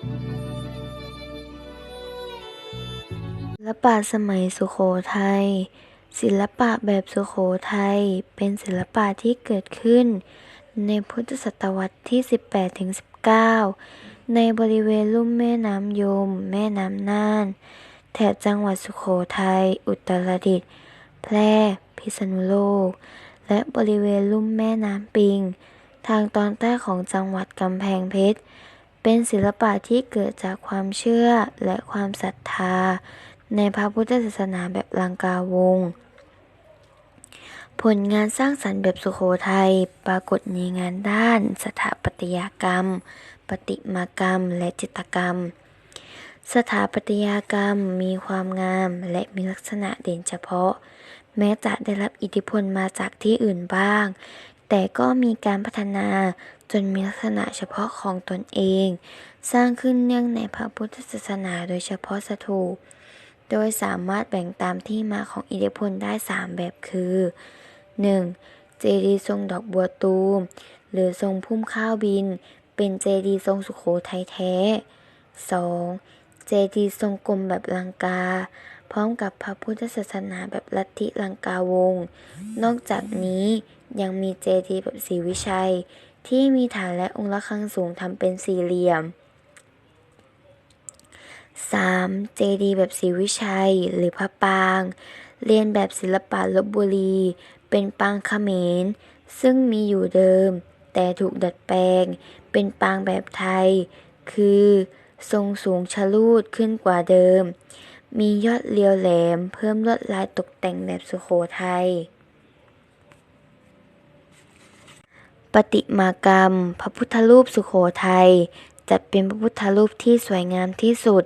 ศิลปะสมัยสุโขทัย ศิลปะแบบสุโขทัยเป็นศิลปะที่เกิดขึ้น ในพุทธศตวรรษที่ 18-19 ในบริเวณลุ่มแม่น้ำยม แม่น้ำน่าน แถบจังหวัดสุโขทัย อุตรดิตถ์ แพร่ พิษณุโลก และบริเวณลุ่มแม่น้ำปิง ทางตอนใต้ของจังหวัดกำแพงเพชร เป็นศิลปะที่เกิดจากความเชื่อและความศรัทธา ในพระพุทธศาสนาแบบลังกาวง ผลงานสร้างสรรค์แบบสุโขทัยปรากฏในงานด้าน สถาปัตยกรรมประติมากรรม และจิตรกรรม สถาปัตยกรรมมีความงามและมีลักษณะเด่นเฉพาะ แม้จะได้รับอิทธิพลมาจากที่อื่นบ้าง แต่ก็มีการพัฒนา จนมีลักษณะเฉพาะของตนเอง สร้างขึ้นเนื่องในพระพุทธศาสนาโดยเฉพาะสถูปโดยสามารถแบ่งตามที่มาของอิทธิพลได้ 3 แบบคือ 1. เจดีย์ทรงดอกบัวตูม หรือทรงพุ่มข้าวบิน เป็นเจดีย์ทรงสุโขทัยแท้ 2. เจดีย์ทรงกลมแบบลังกา พร้อมกับพระพุทธศาสนาแบบลัทธิลังกาวง นอกจากนี้ยังมีเจดีย์แบบศรีวิชัย ที่มีฐานและองค์ระฆังสูงทำเป็นสี่เหลี่ยม 3. เจดีย์แบบศรีวิชัย หรือพระปาง เรียนแบบศิลปะลบบุรี เป็นปางเขมร ซึ่งมีอยู่เดิม แต่ถูกดัดแปลง เป็นปางแบบไทย คือ ทรงสูงชะลูดขึ้นกว่าเดิม มียอดเรียวแหลม เพิ่มลวดลายตกแต่งแบบสุโขทัย ประติมากรรม พระพุทธรูปสุโขทัยจัดเป็นพระพุทธรูปที่สวยงามที่สุด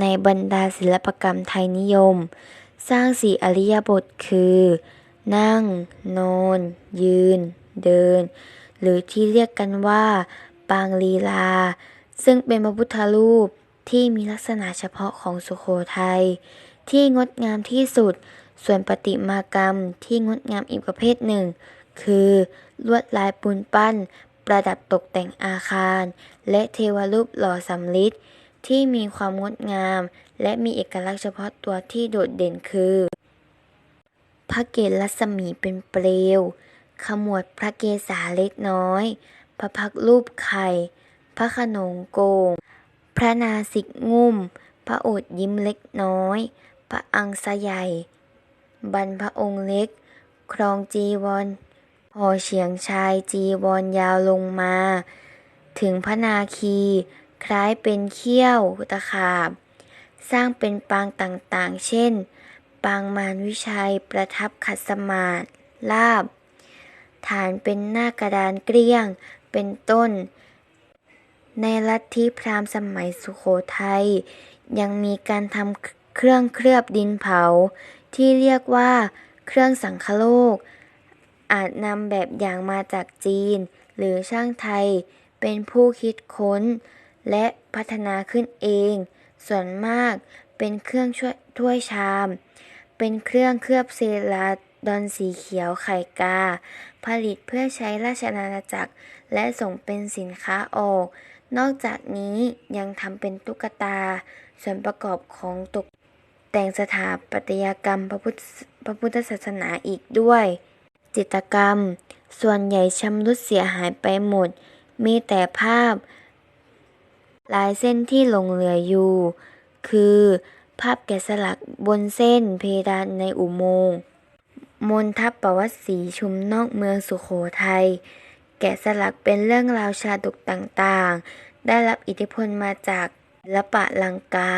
ในบรรดาศิลปกรรมไทยนิยม สร้างสี่อริยบทคือ นั่ง นอน ยืน เดิน หรือที่เรียกกันว่า ปางลีลา ซึ่งเป็นพระพุทธรูปที่มีลักษณะเฉพาะของสุโขทัยที่งดงามที่สุด ส่วนประติมากรรมที่งดงามอีกประเภทหนึ่ง คือ ลวดลายปูนปั้น ประดับตกแต่งอาคาร และเทวรูปหล่อสำริดที่มีความงดงาม และมีเอกลักษณ์เฉพาะตัวที่โดดเด่นคือ พระเกศรัศมีเป็นเปลว ขมวดพระเกศาเล็กน้อย พระพักรูปไข่ พระขนงโกง พระนาสิกงุ่ม พระโอษยิ้มเล็กน้อย พระอังสะใหญ่ บรรพองค์เล็ก ครองจีวร อเฉียงชายจีวรยาวลงมา ถึงพระนาคี คล้ายเป็นเขี้ยวตะขาบ สร้างเป็นปางต่างๆ เช่น ปางมารวิชัยประทับขัดสมาธิลาบ ฐานเป็นหน้ากระดานเกลี้ยงเป็นต้น ในลัทธิพราหมณ์สมัยสุโขทัยยังมีการทำเครื่องเคลือบดินเผา ที่เรียกว่าเครื่องสังคโลก อาจนำแบบอย่างมาจากจีน หรือช่างไทย เป็นผู้คิดค้น และพัฒนาขึ้นเอง ส่วนมากเป็นเครื่องช่วยถ้วยชาม เป็นเครื่องเคลือบเซราดอนสีเขียวไข่กา ผลิตเพื่อใช้ราชอาณาจักร และส่งเป็นสินค้าออก นอกจากนี้ยังทำเป็นตุ๊กตา ส่วนประกอบของตกแต่งสถาปัตยกรรมพระพุทธศาสนาอีกด้วย จิตรกรรม ส่วนใหญ่ชำรุดเสียหายไปหมด มีแต่ภาพ ลายเส้นที่หลงเหลืออยู่ คือภาพแกะสลักบนเส้นเพดานในอุโมงค์มนทัพประวัติศรีชุมนอกเมืองสุโขทัยแกะสลักเป็นเรื่องราวชาดกต่างๆ ได้รับอิทธิพลมาจากศิลปะลังกา